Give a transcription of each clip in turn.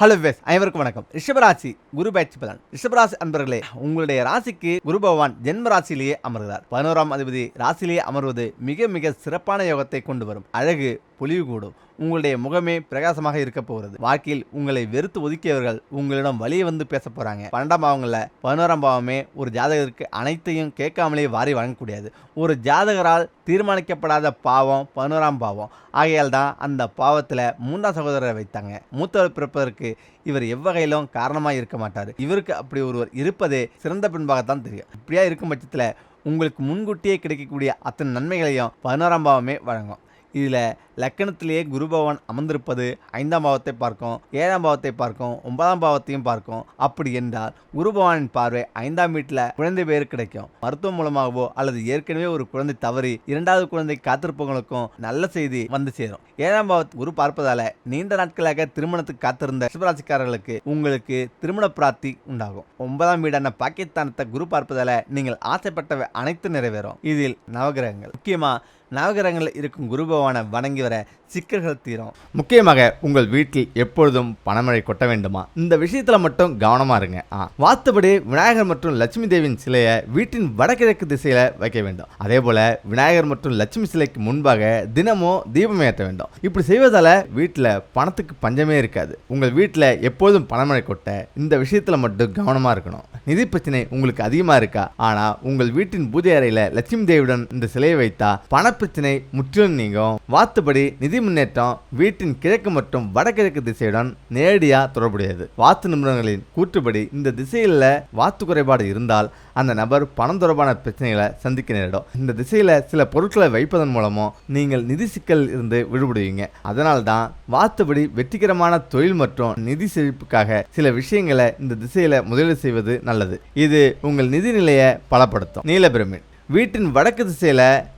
Hello ways அனைவருக்கும் வணக்கம். ரிஷபராசி குரு பயிற்சி பலன். ரிஷபராசி அன்பர்களே உங்களுடைய ராசிக்கு குரு பகவான் ஜென்ம ராசியிலேயே அமர்கிறார். பதினோராம் அதிபதி ராசியிலேயே அமர்வது மிக மிக சிறப்பான யோகத்தை கொண்டு வரும். அழகு பொலிவு கூடும். உங்களுடைய முகமே பிரகாசமாக இருக்க போகிறது. வாழ்க்கையில் உங்களை வெறுத்து ஒதுக்கியவர்கள் உங்களிடம் வழியே வந்து பேச போறாங்க. பன்னெண்டாம் பாவங்களில் பதினோராம் பாவமே ஒரு ஜாதகருக்கு அனைத்தையும் கேட்காமலே வாரி வழங்கக்கூடியது. ஒரு ஜாதகரால் தீர்மானிக்கப்படாத பாவம் பதினோராம் பாவம். ஆகையால் தான் அந்த பாவத்தில் மூன்றாம் சகோதரரை வைத்தாங்க. மூத்தவர் பிறப்பதற்கு இவர் எவ்வகையிலும் காரணமாக இருக்க மாட்டார். இவருக்கு அப்படி ஒருவர் இருப்பதே சிறந்த பின்பாகத்தான் தெரியும். இப்படியா இருக்கும் பட்சத்தில் உங்களுக்கு முன்கூட்டியே கிடைக்கக்கூடிய அத்தனை நன்மைகளையும் பதினோராம் பாவமே வழங்கும். இதில் லக்கணத்திலேயே குரு பகவான் அமர்ந்திருப்பது ஐந்தாம் பாவத்தை பார்க்கும் ஏழாம் பாவத்தை பார்க்கும் ஒன்பதாம் பாவத்தையும் பார்க்கும். அப்படி என்றால் குரு பகவானின் பார்வை ஐந்தாம் வீட்டில் குழந்தை பேர் கிடைக்கும். மருத்துவம் மூலமாகவோ அல்லது ஏற்கனவே ஒரு குழந்தை தவறி இரண்டாவது குழந்தை காத்திருப்பவங்களுக்கும் நல்ல செய்தி வந்து சேரும். ஏழாம் பாவத்தை குரு பார்ப்பதால நீண்ட நாட்களாக திருமணத்துக்கு காத்திருந்த சிவராசிக்காரர்களுக்கு உங்களுக்கு திருமண பிராப்தி உண்டாகும். ஒன்பதாம் வீடான பாகிஸ்தானத்தை குரு பார்ப்பதால நீங்கள் ஆசைப்பட்டவை அனைத்து நிறைவேறும். இதில் நவகிரகங்கள். முக்கியமா நவகிரகங்களில் இருக்கும் குரு பகவானை வணங்கி வர சிக்கல்கள் தீரும். முக்கியமாக உங்கள் வீட்டில் எப்பொழுதும் பணமழை கொட்ட வேண்டுமா? இந்த விஷயத்துல மட்டும் கவனமா இருங்க. ஆ விநாயகர் மற்றும் லட்சுமி தேவியின் சிலையை வீட்டின் வடகிழக்கு திசையில வைக்க வேண்டும். அதே போல விநாயகர் மற்றும் லட்சுமி சிலைக்கு முன்பாக தினமும் தீபம் ஏற்ற வேண்டும். இப்படி செய்வதால வீட்டில் பணத்துக்கு பஞ்சமே இருக்காது. உங்கள் வீட்டில் எப்போதும் பணமழை கொட்ட இந்த விஷயத்துல மட்டும் கவனமா இருக்கணும். நிதி பிரச்சனை உங்களுக்கு அதிகமா இருக்கா? ஆனா உங்கள் வீட்டின் பூஜை அறையில் லட்சுமி தேவியுடன் இந்த சிலையை வைத்தா பணப்பிரச்சனை முற்றிலும் நீங்கும். வாத்துபடி நிதி முன்னேற்றம் வீட்டின் கிழக்கு மற்றும் வடகிழக்கு திசையுடன் நேரடியாக தொடர்புடையது. வாஸ்து நிபுணர்களின் கூற்றுப்படி இந்த திசையில் வாஸ்து குறைபாடு இருந்தால் அந்த நபர் பணம் தொடர்பான பிரச்சனைகளை சந்திக்க நேரிடும். இந்த திசையில் சில பொருட்களை வைப்பதன் மூலமும் நீங்கள் நிதி சிக்கல் இருந்து விடுபடுவீங்க. அதனால் தான் வாஸ்துபடி வெற்றிகரமான தொழில் மற்றும் நிதி செழிப்புக்காக சில விஷயங்களை இந்த திசையில் முதலீடு செய்வது நல்லது. இது உங்கள் நிதி நிலையை பலப்படுத்தும். நீலபிரமின். வீட்டின் வடக்கு திசையில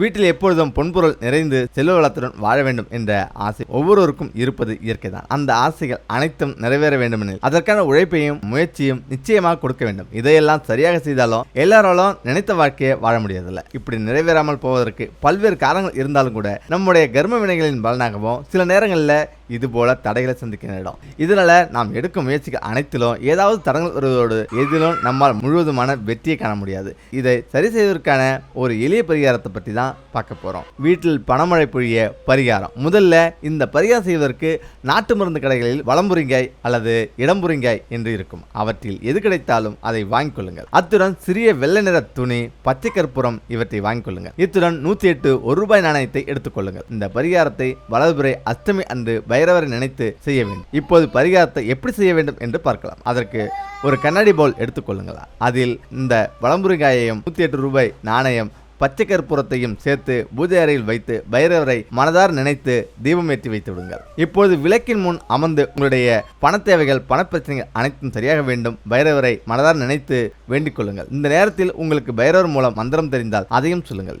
வீட்டில் எப்பொழுதும் பொன்பொருள் நிறைந்து செல்வ வளத்துடன் வாழ வேண்டும் என்ற ஆசை ஒவ்வொருவருக்கும் இருப்பது இயற்கைதான். அந்த ஆசைகள் அனைத்தும் நிறைவேற வேண்டுமெனில் அதற்கான உழைப்பையும் முயற்சியும் நிச்சயமாக கொடுக்க வேண்டும். இதையெல்லாம் சரியாக செய்தாலும் எல்லாராலும் நினைத்த வாழ்க்கையை வாழ முடியதில்லை. இப்படி நிறைவேறாமல் போவதற்கு பல்வேறு காரணங்கள் இருந்தாலும் கூட நம்முடைய கர்ம வினைகளின் பலனாகவும் சில நேரங்களில் இது போல தடைகளை சந்திக்கிற இடம். இதனால நாம் எடுக்கும் முயற்சிக்கு அனைத்திலும் ஏதாவது தடங்கள் வருவதோடு எதிலும் நம்மால் முழுவதுமான வெற்றியை காண முடியாது. இதை சரி செய்வதற்கான ஒரு எளிய பரிகாரத்தை பற்றி தான் பார்க்க போறோம். வீட்டில் பணமழை பொழிய பரிகாரம். முதல்ல இந்த பரிகாரம் செய்வதற்கு நாட்டு மருந்து கடைகளில் வளம்புரிங்காய் அல்லது இடம்புரிங்காய் என்று இருக்கும். அவற்றில் எது கிடைத்தாலும் அதை வாங்கிக் கொள்ளுங்கள். அத்துடன் சிறிய வெள்ளை நிற துணி பச்சை கற்பூரம் இவற்றை வாங்கிக் கொள்ளுங்கள். இத்துடன் நூத்தி எட்டு ஒரு ரூபாய் நாணயத்தை எடுத்துக்கொள்ளுங்கள் இந்த பரிகாரத்தை வலதுபுறை அஷ்டமி அன்று பைரவரை நினைத்து செய்ய வேண்டும். இப்போது பரிகாரத்தை எப்படி செய்ய வேண்டும் என்று பார்க்கலாம். அதற்கு ஒரு கண்ணாடி பவுல் எடுத்துக்கொள்ளுங்களா அதில் இந்த வளம்புரிகாயையும் நூற்றி எட்டு ரூபாய் நாணயம் பச்சை கற்பூரத்தையும் சேர்த்து பூஜை அறையில் வைத்து பைரவரை மனதார் நினைத்து தீபம் ஏற்றி வைத்து விடுங்கள். இப்போது விளக்கின் முன் அமர்ந்து உங்களுடைய பண தேவைகள் பணப்பிரச்சனைகள் அனைத்தும் சரியாக வேண்டும். பைரவரை மனதார் நினைத்து வேண்டிக் கொள்ளுங்கள். இந்த நேரத்தில் உங்களுக்கு பைரவர் மூலம் மந்திரம் தெரிந்தால் அதையும் சொல்லுங்கள்.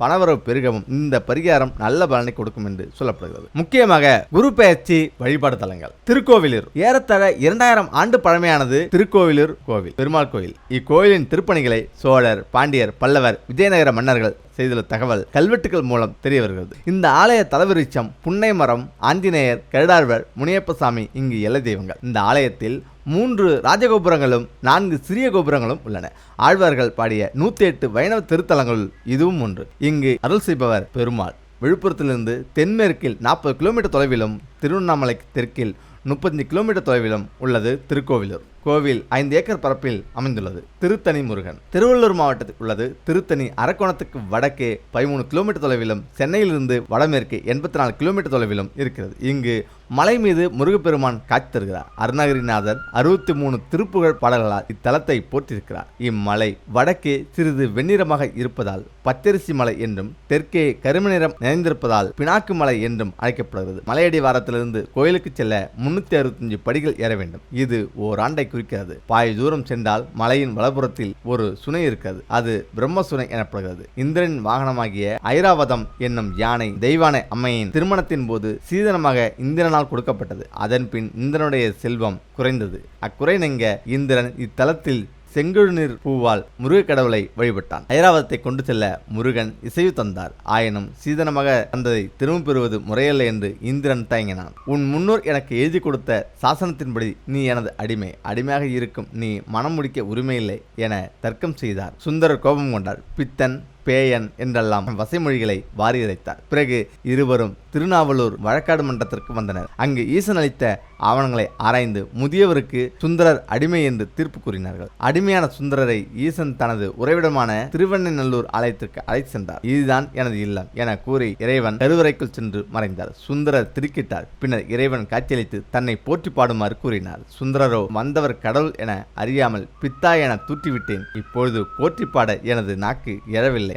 பணவரவு பெருகவும் இந்த பரிகாரம் நல்ல பலனை கொடுக்கும் என்று சொல்லப்படுகிறது. முக்கியமாக குரு பெயர்ச்சி வழிபாடு தலங்கள். திருக்கோவிலூர். ஏறத்தர இரண்டாயிரம் ஆண்டு பழமையானது திருக்கோவிலூர் கோவில். பெருமாள் கோயில் இக்கோயிலின் திருப்பணிகளை சோழர் பாண்டியர் பல்லவர் விஜயநகர மன்னர்கள் செய்துள்ள தகவல் கல்வெட்டுகள் மூலம் தெரிய வருகிறது இந்த ஆலய தலவிருச்சம் புன்னை மரம் ஆஞ்சநேயர் கருடாழ்வர் முனியப்பசாமி இங்கு எல்லை தெய்வங்கள். இந்த ஆலயத்தில் மூன்று ராஜகோபுரங்களும் நான்கு சிறிய கோபுரங்களும் உள்ளன. ஆழ்வார்கள் பாடிய நூத்தி எட்டு வைணவ திருத்தலங்களுள் இதுவும் ஒன்று. இங்கு அருள் செய்பவர் பெருமாள். விழுப்புரத்திலிருந்து தென்மேற்கில் நாற்பது கிலோமீட்டர் தொலைவிலும் திருவண்ணாமலை தெற்கில் முப்பத்தஞ்சு கிலோமீட்டர் தொலைவிலும் உள்ளது திருக்கோவிலூர். கோவில் ஐந்து ஏக்கர் பரப்பில் அமைந்துள்ளது. திருத்தணி முருகன். திருவள்ளூர் மாவட்டத்தில் உள்ளது திருத்தணி அரக்கோணத்துக்கு வடக்கே பதிமூணு கிலோமீட்டர் தொலைவிலும் சென்னையிலிருந்து வடமேற்கு எண்பத்தி நாலு கிலோமீட்டர் தொலைவிலும் இருக்கிறது. இங்கு மலை மீது முருகப்பெருமான் காட்சி தருகிறார். அருணகிரிநாதர் அறுபத்தி மூணு திருப்புகழ் பாடல்களால் இத்தலத்தை போற்றிருக்கிறார். இம்மலை வடக்கே சிறிது வெண்ணிறமாக இருப்பதால் பச்சரிசி மலை என்றும் தெற்கே கரும நிறம் நிறைந்திருப்பதால் பினாக்கு மலை என்றும் அழைக்கப்படுகிறது. மலையடி வாரத்திலிருந்து கோயிலுக்கு செல்ல முன்னூத்தி அறுபத்தஞ்சு படிகள் ஏற வேண்டும். இது ஓராண்டைக்கு குறிக்கிறது. பாய் தூரம் சென்றால் மலையின் வலப்புறத்தில் ஒரு சுனை இருக்கிறது. அது பிரம்ம சுனை எனப்படுகிறது. இந்திரனின் வாகனமாகிய ஐராவதம் என்னும் யானை தெய்வான அம்மையின் திருமணத்தின் போது சீதனமாக இந்திரனால் கொடுக்கப்பட்டது. அதன்பின் இந்திரனுடைய செல்வம் குறைந்தது. அக்குறை நீங்க இந்திரன் இத்தலத்தில் செங்கழுநீர் பூவால் முருகக்கடவுளை வழிபட்டான். ஐராவதத்தை கொண்டு செல்ல முருகன் இசைவு தந்தார். ஆயினும் சீதனமாக தந்ததை திரும்ப பெறுவது முறையல்ல என்று இந்திரன் தயங்கினான். உன் முன்னோர் எனக்கு எழுதி கொடுத்த சாசனத்தின்படி நீ எனது அடிமை. அடிமையாக இருக்கும் நீ மனம் முடிக்க உரிமையில்லை என தர்க்கம் செய்தார். சுந்தரர் கோபம் கொண்டார். பித்தன் பேயன் என்றெல்லாம் வசைமொழிகளை வாரி இறைத்தார் பிறகு இருவரும் திருநாவலூர் வழக்காடு மன்றத்திற்கு வந்தனர். அங்கு ஈசன் அளித்த ஆவணங்களை ஆராய்ந்து முதியவருக்கு சுந்தரர் அடிமை என்று தீர்ப்பு கூறினார்கள். அடிமையான சுந்தரரை ஈசன் தனது உறைவிடமான திருவண்ணநல்லூர் ஆலயத்திற்கு அழைத்து சென்றார். இதுதான் எனது இல்லம் என கூறி இறைவன் கருவறைக்குள் சென்று மறைந்தார். சுந்தரர் திருக்கிட்டார். பின்னர் இறைவன் காட்சியளித்து தன்னை போற்றி பாடுமாறு கூறினார். சுந்தரரோ வந்தவர் கடவுள் என அறியாமல் பித்தா என தூற்றிவிட்டேன். இப்பொழுது போற்றி பாட எனது நாக்கு எழவில்லை.